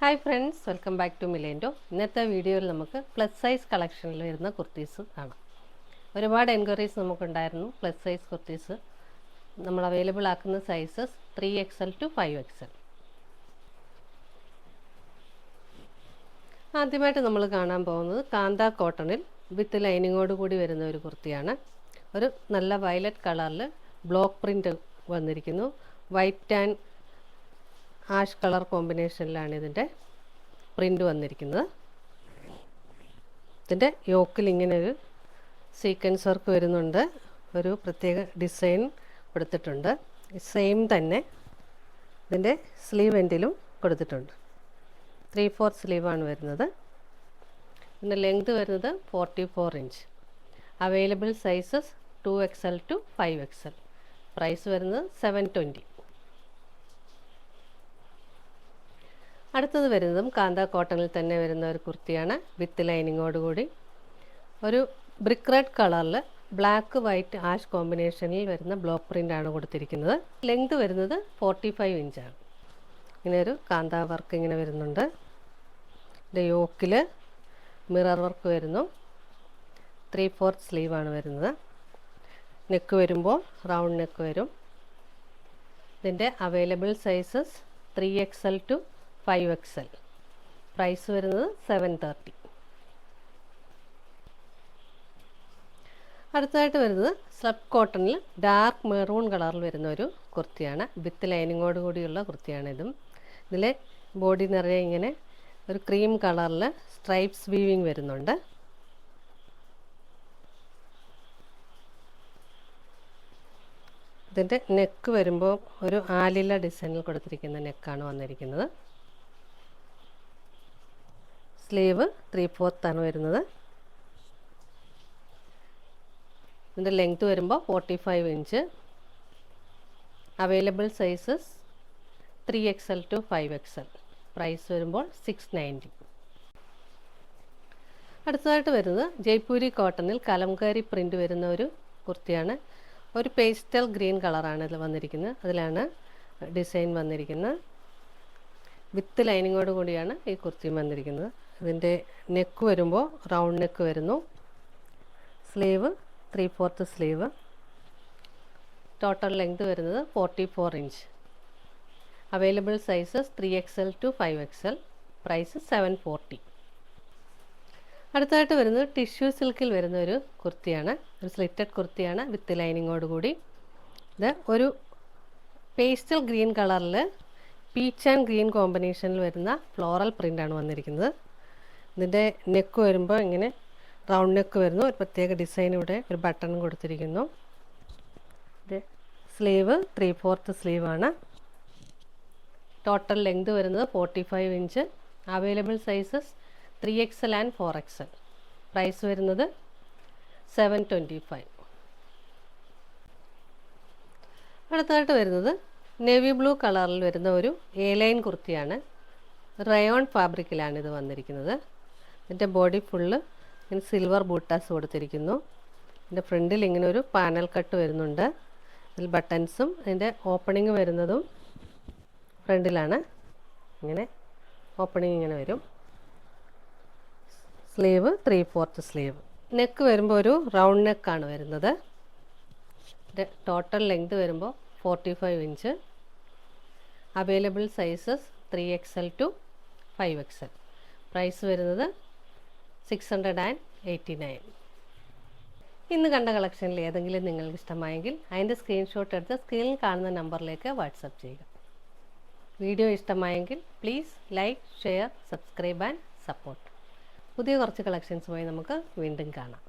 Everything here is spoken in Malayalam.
Hi friends welcome back to മിലേൻഡോ ഇന്നത്തെ വീഡിയോയിൽ നമുക്ക് പ്ലസ് സൈസ് കളക്ഷനിൽ വരുന്ന കുർത്തീസ് കാണാം. ഒരുപാട് എൻക്വയറീസ് നമുക്കുണ്ടായിരുന്നു. പ്ലസ് സൈസ് കുർത്തീസ് നമ്മൾ അവൈലബിൾ ആക്കുന്ന sizes three X L to five X L ആദ്യമായിട്ട് നമ്മൾ കാണാൻ പോകുന്നത് കാന്ത കോട്ടണിൽ വിത്ത് ലൈനിങ്ങോട് കൂടി വരുന്ന ഒരു കുർത്തിയാണ്. ഒരു നല്ല വയലറ്റ് കളറിൽ ബ്ലോക്ക് പ്രിന്റ് വന്നിരിക്കുന്നു. വൈറ്റ് ആൻഡ് ആഷ് കളർ കോമ്പിനേഷനിലാണ് ഇതിന്റെ പ്രിന്റ് വന്നിരിക്കുന്നത്. ഇതിന്റെ യോക്കിൽ ഇങ്ങനെ ഒരു സീക്വൻസ് വർക്ക് വരുന്നുണ്ട്. ഒരു പ്രത്യേക ഡിസൈൻ കൊടുത്തിട്ടുണ്ട്. സെയിം തന്നെ ഇതിന്റെ സ്ലീവ് എൻഡിലും കൊടുത്തിട്ടുണ്ട്. ത്രീ ഫോർ സ്ലീവാണ് വരുന്നത്. പിന്നെ ലെങ്ത് വരുന്നത് forty four inch available sizes two X L to five X L price വരുന്നത് സെവൻ ട്വന്റി അടുത്തത് വരുന്നതും കാന്ത കോട്ടണിൽ തന്നെ വരുന്ന ഒരു കുർത്തിയാണ് വിത്ത് ലൈനിങ്ങോടുകൂടി ഒരു ബ്രിക്ക് റെഡ് കളറിൽ ബ്ലാക്ക് വൈറ്റ് ആഷ് കോമ്പിനേഷനിൽ വരുന്ന ബ്ലോക്ക് പ്രിന്റ് ആണ് കൊടുത്തിരിക്കുന്നത്. ലെങ്ത് വരുന്നത് ഫോർട്ടി ഫൈവ് ഇഞ്ചാണ്. ഇങ്ങനെ ഒരു കാന്ത വർക്ക് ഇങ്ങനെ വരുന്നുണ്ട്. ഇതിന്റെ യോക്കിൽ മിറർ വർക്ക് വരുന്നു. ത്രീ ഫോർത്ത് സ്ലീവാണ് വരുന്നത്. നെക്ക് വരുമ്പോൾ റൗണ്ട് നെക്ക് വരും. ഇതിന്റെ available sizes three X L to five X L price വരുന്നത് സെവൻ തേർട്ടി. അടുത്തതായിട്ട് വരുന്നത് സ്ലബ് കോട്ടണിൽ ഡാർക്ക് മെറൂൺ കളറിൽ വരുന്ന ഒരു കുർത്തിയാണ്. വിത്ത് ലൈനിങ്ങോട് കൂടിയുള്ള കുർത്തിയാണ് ഇതും. ഇതിലെ ബോഡി നിറയെ ഇങ്ങനെ ഒരു ക്രീം കളറിൽ സ്ട്രൈപ്സ് വീവിങ് വരുന്നുണ്ട്. ഇതിന്റെ നെക്ക് വരുമ്പോൾ ഒരു ആലില ഡിസൈനിൽ കൊടുത്തിരിക്കുന്ന നെക്കാണ് വന്നിരിക്കുന്നത്. സ്ലീവ് ത്രീ ആണ് വരുന്നത്. ഇതിന്റെ ലെങ്ത് വരുമ്പോൾ forty five inch. Available sizes three X L to five X L price വരുമ്പോൾ സിക്സ് നയന്റി. അടുത്തതായിട്ട് വരുന്നത് ജയ്പൂരി കോട്ടണിൽ കലംകാരി പ്രിന്റ് വരുന്ന ഒരു കുർത്തിയാണ്. ഒരു പേസ്റ്റൽ ഗ്രീൻ കളറാണ് ഇതിൽ വന്നിരിക്കുന്നത്. അതിലാണ് ഡിസൈൻ വന്നിരിക്കുന്നത്. വിത്ത് ലൈനിങ്ങോട് കൂടിയാണ് ഈ കുർത്തിയും വന്നിരിക്കുന്നത്. ഇതിന്റെ നെക്ക് വരുമ്പോൾ റൗണ്ട് നെക്ക് വരുന്നു. Sleeve three fourth sleeve. Total length വരുന്നത് forty four inch available sizes three X L to five X L price seven forty അടുത്തതായിട്ട് വരുന്നത് ടിഷ്യൂ സിൽക്കിൽ വരുന്ന ഒരു കുർത്തിയാണ്. ഒരു സ്ലിറ്റഡ് കുർത്തിയാണ് വിത്ത് ലൈനിങ്ങോടുകൂടി ഇത് ഒരു പേസ്റ്റൽ ഗ്രീൻ കളറിൽ പീച്ച് ആൻഡ് ഗ്രീൻ കോമ്പിനേഷനിൽ വരുന്ന ഫ്ലോറൽ പ്രിന്റാണ് വന്നിരിക്കുന്നത്. ഇതിന്റെ നെക്ക് വരുമ്പോൾ ഇങ്ങനെ റൗണ്ട് നെക്ക് വരുന്നു. ഒരു പ്രത്യേക ഡിസൈൻ ഇവിടെ ഒരു ബട്ടൺ കൊടുത്തിരിക്കുന്നു. ഇത് സ്ലീവ് ത്രീ ഫോർത്ത് സ്ലീവാണ് ടോട്ടൽ ലെങ്ത് വരുന്നത് forty five inch available sizes three X and four X price വരുന്നത് സെവൻ ട്വന്റി ഫൈവ് അടുത്തതായിട്ട് വരുന്നത് നേവി ബ്ലൂ കളറിൽ വരുന്ന ഒരു എ ലൈൻ കുർത്തിയാണ്. റയോൺ ഫാബ്രിക്കിലാണ് ഇത് വന്നിരിക്കുന്നത്. ഇതിന്റെ ബോഡി ഫുള്ള് ഇങ്ങനെ സിൽവർ ബൂട്ടാസ് കൊടുത്തിരിക്കുന്നു. ഇതിന്റെ ഫ്രണ്ടിൽ ഇങ്ങനെ ഒരു പാനൽ കട്ട് വരുന്നുണ്ട്. അതിൽ ബട്ടൺസും അതിന്റെ ഓപ്പണിങ് വരുന്നതും ഫ്രണ്ടിലാണ്. ഇങ്ങനെ ഓപ്പണിങ് ഇങ്ങനെ വരും. Sleeve three fourth sleeve. Neck വരുമ്പോൾ ഒരു റൗണ്ട് നെക്കാണ് വരുന്നത്. ടോട്ടൽ ലെങ്ത് വരുമ്പോൾ forty five inch available sizes three X L to five X L price വരുന്നത് six hundred and eighty nine ഇന്ന് കണ്ട കളക്ഷനിൽ ഏതെങ്കിലും നിങ്ങൾക്ക് ഇഷ്ടമായെങ്കിൽ അതിന്റെ സ്ക്രീൻഷോട്ട് എടുത്ത് സ്ക്രീനിൽ കാണുന്ന നമ്പറിലേക്ക് വാട്സപ്പ് ചെയ്യുക. വീഡിയോ ഇഷ്ടമായെങ്കിൽ please like share subscribe and support പുതിയ കുറച്ച് കളക്ഷൻസുമായി നമുക്ക് വീണ്ടും കാണാം.